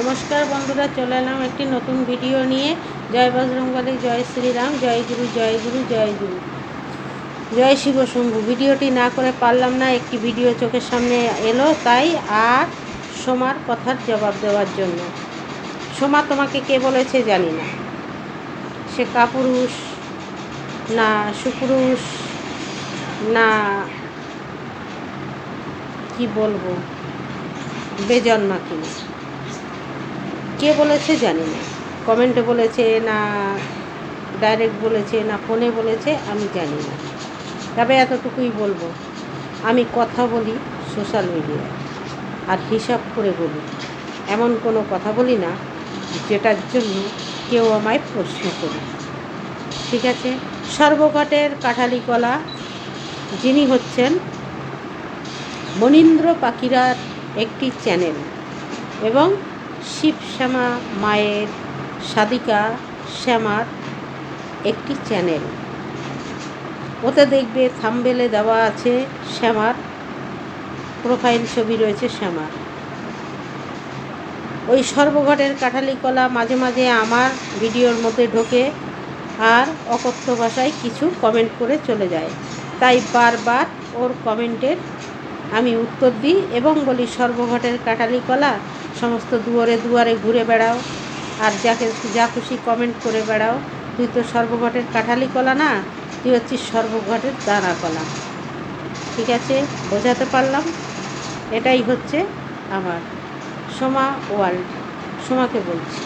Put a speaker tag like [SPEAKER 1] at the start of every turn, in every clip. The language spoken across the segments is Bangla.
[SPEAKER 1] নমস্কার বন্ধুরা, চলে এলাম একটি নতুন ভিডিও নিয়ে। জয় বজরংবলী, জয় শ্রীরাম, জয় গুরু জয় গুরু জয় গুরু। জয় শিব শম্ভু। ভিডিওটি না করে পারলাম না, একটি ভিডিও চোখের সামনে এলো, তাই আর সোমার কথার জবাব দেওয়ার জন্য। সোমা তোমাকে কে বলেছে জানি না। সে কাপুরুষ না সুপুরুষ না কি বলব বেজন্মা কিনা কে বলেছে জানি না। কমেন্টে বলেছে না ডাইরেক্ট বলেছে না, ফোনে বলেছে, আমি জানি না। তবে এতটুকুই বলব, আমি কথা বলি সোশ্যাল মিডিয়ায় আর হিসাব করে বলি। এমন কোনো কথা বলি না যেটার জন্য কেউ আমায় প্রশ্ন করি। ঠিক আছে? সর্বঘটের কাঠালি কলা যিনি হচ্ছেন মনীন্দ্র পাখিরার একটি চ্যানেল এবং শিব শ্যামা মায়ের সাদিকা শ্যামার একটি চ্যানেল। ওতে দেখবে থামবেলে দেওয়া আছে শ্যামার প্রোফাইল, ছবি রয়েছে শ্যামার। ওই সর্বঘটের কাঠালি কলা মাঝে মাঝে আমার ভিডিওর মধ্যে ঢোকে আর অকথ্য ভাষায় কিছু কমেন্ট করে চলে যায়। তাই বারবার ওর কমেন্টের আমি উত্তর দিই এবং বলি, সর্বঘটের কাটালি কলা সমস্ত দুয়ারে দুয়ারে ঘুরে বেড়াও। আর যাকে যা খুশি কমেন্ট করে বেড়াও। তুই তো সর্বঘটের কাঠালি কলা না? তুই হচ্ছিস সর্বঘটের দানা কলা। ঠিক আছে? বোঝাতে পারলাম? এটাই হচ্ছে আমার সোমা ওয়ার্ল্ড। সোমাকে বলছি।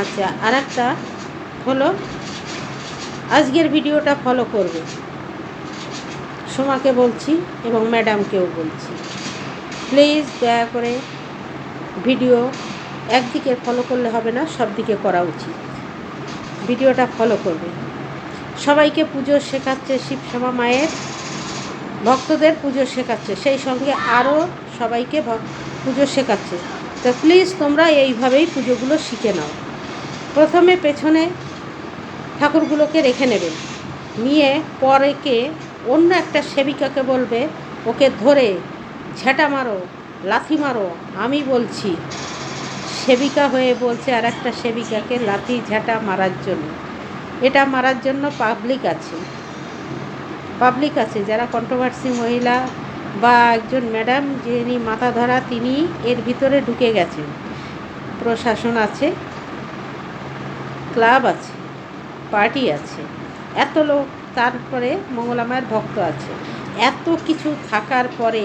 [SPEAKER 1] আচ্ছা আর একটা হলো, আজকের ভিডিওটা ফলো করবে। সোমাকে বলছি এবং ম্যাডামকেও বলছি। প্লিজ দয়া করে ভিডিও একদিকে ফলো করলে হবে না, সব দিকে করা উচিত। ভিডিওটা ফলো করবে। সবাইকে পুজো শেখাচ্ছে শিবশ্যামা মায়ের, ভক্তদের পুজো শেখাচ্ছে, সেই সঙ্গে আরও সবাইকে পুজো শেখাচ্ছে। তো প্লিজ তোমরা এইভাবেই পুজোগুলো শিখে নাও। প্রথমে পেছনে ঠাকুরগুলোকে রেখে নেবে। নিয়ে পরেকে অন্য একটা সেবিকাকে বলবে, ওকে ধরে ঝেঁটা মারো লাথি মারো, আমি বলছি। সেবিকা হয়ে বলছে আর একটা সেবিকাকে লাথি ঝাঁটা মারার জন্য। এটা মারার জন্য পাবলিক আছে। পাবলিক আছে, যারা কন্ট্রোভার্সি মহিলা বা একজন ম্যাডাম যিনি মাথা ধরা, তিনি এর ভিতরে ঢুকে গেছেন। প্রশাসন আছে ক্লাব আছে পার্টি আছে। এত লোক, তারপরে মঙ্গলামায়ের ভক্ত আছে। এত কিছু থাকার পরে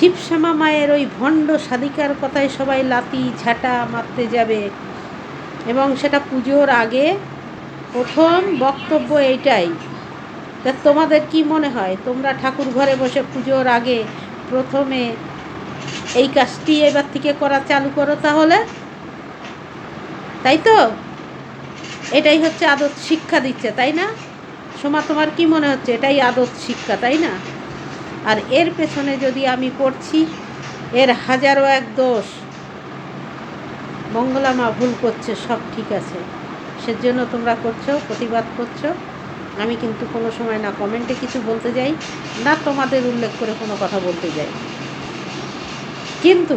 [SPEAKER 1] শিবশ্যামা মায়ের ওই ভণ্ড সাধিকার কথায় সবাই লাতি ঝাঁটা মারতে যাবে। এবং সেটা পুজোর আগে প্রথম বক্তব্য এইটাই তা তোমাদের কি মনে হয়? তোমরা ঠাকুর ঘরে বসে পুজোর আগে প্রথমে এই কাজটি এবার থেকে করা চালু করো তাহলে? তাই তো? এটাই হচ্ছে আদত শিক্ষা দিচ্ছে, তাই না? সোমা, তোমার কি মনে হচ্ছে? এটাই আদত শিক্ষা, তাই না? আর এর পেছনে যদি আমি পড়ছি, এর হাজারো এক দোষ। মঙ্গলা মা ভুল করছে, সব ঠিক আছে। সেজন্য তোমরা করছ, প্রতিবাদ করছ। আমি কিন্তু কোনো সময় না কমেন্টে কিছু বলতে যাই, না তোমাদের উল্লেখ করে কোনো কথা বলতে যাই। কিন্তু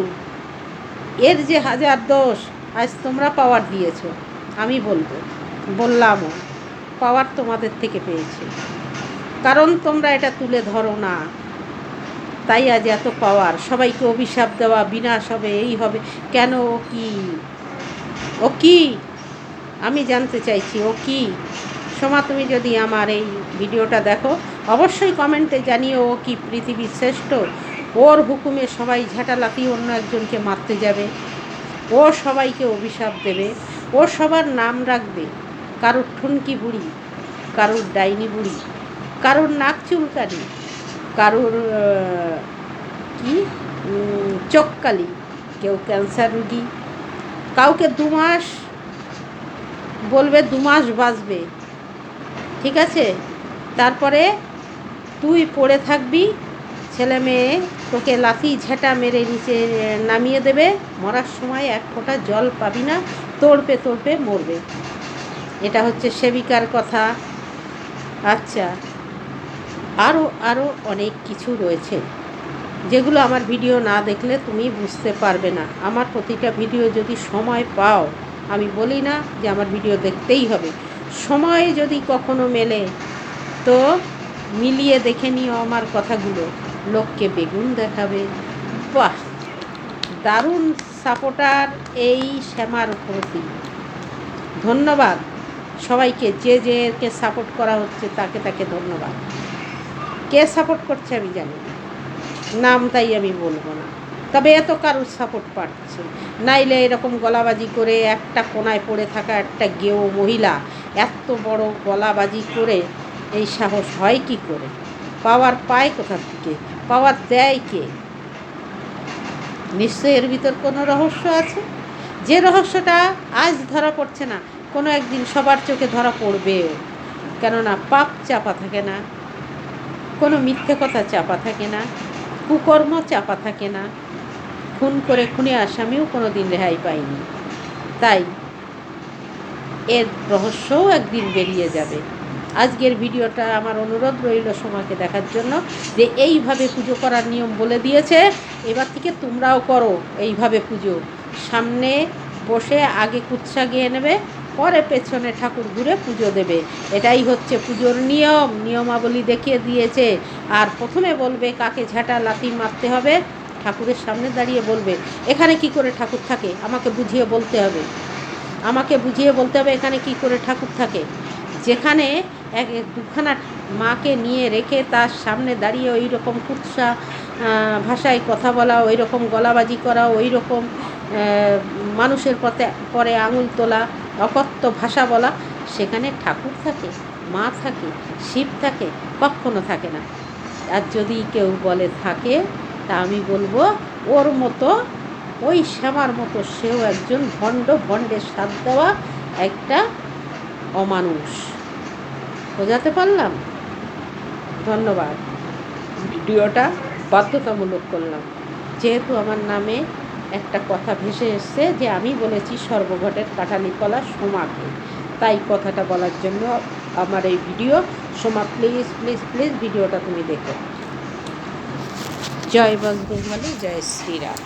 [SPEAKER 1] এর যে হাজার দোষ, আজ তোমরা পাওয়ার দিয়েছ, আমি বলব, বললামও পাওয়ার তোমাদের থেকে পেয়েছে। কারণ তোমরা এটা তুলে ধরো না। তাই আজ এত পাওয়ার সবাইকে অভিশাপ দেওয়া, বিনাশ হবে, এই হবে। কেন ও কি? ও কি? আমি জানতে চাইছি, ও কি? সোমা, তুমি যদি আমার এই ভিডিওটা দেখো, অবশ্যই কমেন্টে জানিও ও কি পৃথিবীর শ্রেষ্ঠ। ওর হুকুমে সবাই ঝাঁটালাতি অন্য একজনকে মারতে যাবে। ও সবাইকে অভিশাপ দেবে। ও সবার নাম রাখবে। কারোর ঠুনকি বুড়ি, কারোর ডাইনি বুড়ি, কারোর নাক চুলকানি। কারোর কি? চোখকালি কেউ ক্যান্সার রুগী। কাউকে দু মাস বলবে, দু মাস বাঁচবে। ঠিক আছে? তারপরে তুই পড়ে থাকবি, ছেলে মেয়ে তোকে লাথি ঝেঁটা মেরে নিচে নামিয়ে দেবে। মরার সময় এক ফোঁটা জল পাবি না, তোড়পে তোড়পে মরবে। এটা হচ্ছে সেবিকার কথা। আচ্ছা। আরও আরও অনেক কিছু রয়েছে। যেগুলো আমার ভিডিও না দেখলে তুমি বুঝতে পারবে না। আমার প্রতিটা ভিডিও যদি সময় পাও, আমি বলি না যে আমার ভিডিও দেখতেই হবে। সময় যদি কখনো মেলে, তো মিলিয়ে দেখে নিও আমার কথাগুলো। লোককে বেগুন দেখাবে। বাহ! দারুণ সাপোর্টার এই শ্যামার প্রতি। ধন্যবাদ। সবাইকে যে যেকে সাপোর্ট করা হচ্ছে, তাকে তাকে ধন্যবাদ। কে সাপোর্ট করছে আমি জানি না। নাম তাই আমি বলব না। তবে এত কারোর সাপোর্ট পাচ্ছে। নাইলে এরকম গলাবাজি করে একটা কোনায় পড়ে থাকা একটা গেও মহিলা এত বড় গলাবাজি করে এই সাহস হয় কি করে? পাওয়ার পায় কোথা থেকে? পাওয়ার দেয় কে? নিশ্চয়ই এর ভিতর কোনো রহস্য আছে? যে রহস্যটা আজ ধরা পড়ছে না, কোনো একদিন সবার চোখে ধরা পড়বেও। কেননা পাপ চাপা থাকে না কোনো মিথ্যে কথা চাপা থাকে না, কুকর্ম চাপা থাকে না। খুন করে খুনে আসামিও কোনো দিন রেহাই পায়নি। তাই এর রহস্যও একদিন বেরিয়ে যাবে। আজকের ভিডিওটা আমার অনুরোধ রইল সময়কে দেখার জন্য যে এইভাবে পুজো করার নিয়ম বলে দিয়েছে, এবার থেকে তোমরাও করো এইভাবে পুজো। সামনে বসে আগে কুৎসা গিয়ে নেবে পরে পেছনে ঠাকুর ঘুরে পুজো দেবে। এটাই হচ্ছে পুজোর নিয়ম। নিয়মাবলী দেখিয়ে দিয়েছে। আর প্রথমে বলবে কাকে ঝাঁটা লাথি মারতে হবে? ঠাকুরের সামনে দাঁড়িয়ে বলবে, এখানে কি করে ঠাকুর থাকে? আমাকে বুঝিয়ে বলতে হবে। আমাকে বুঝিয়ে বলতে হবে এখানে কি করে ঠাকুর থাকে। যেখানে এক দুখানা মাকে নিয়ে রেখে তার সামনে দাঁড়িয়ে ওই রকম কুৎসা ভাষায় কথা বলা ওই রকম গলাবাজি করা ওই রকম মানুষের পথে, পরে আঙুল তোলা অকথ্য ভাষা বলা, সেখানে ঠাকুর থাকে, মা থাকে, শিব থাকে, কখনো থাকে না। আর যদি কেউ বলে থাকে, তা আমি বলব, ওর মতো, ওই শ্যামার মতো সেও একজন ভণ্ড ভণ্ডের সাথ দেওয়া একটা অমানুষ। বোঝাতে পারলাম? ধন্যবাদ। ভিডিওটা বাধ্যতামূলক করলাম। যেহেতু আমার নামে একটা কথা ভেসে এসছে যে আমি বলেছি সর্বঘটের কাটালি কলা সোমাকে তাই কথাটা বলার জন্য আমার এই video. Soma please please please ভিডিওটা তুমি দেখো। জয় বজরংবলী জয় শ্রীরাম।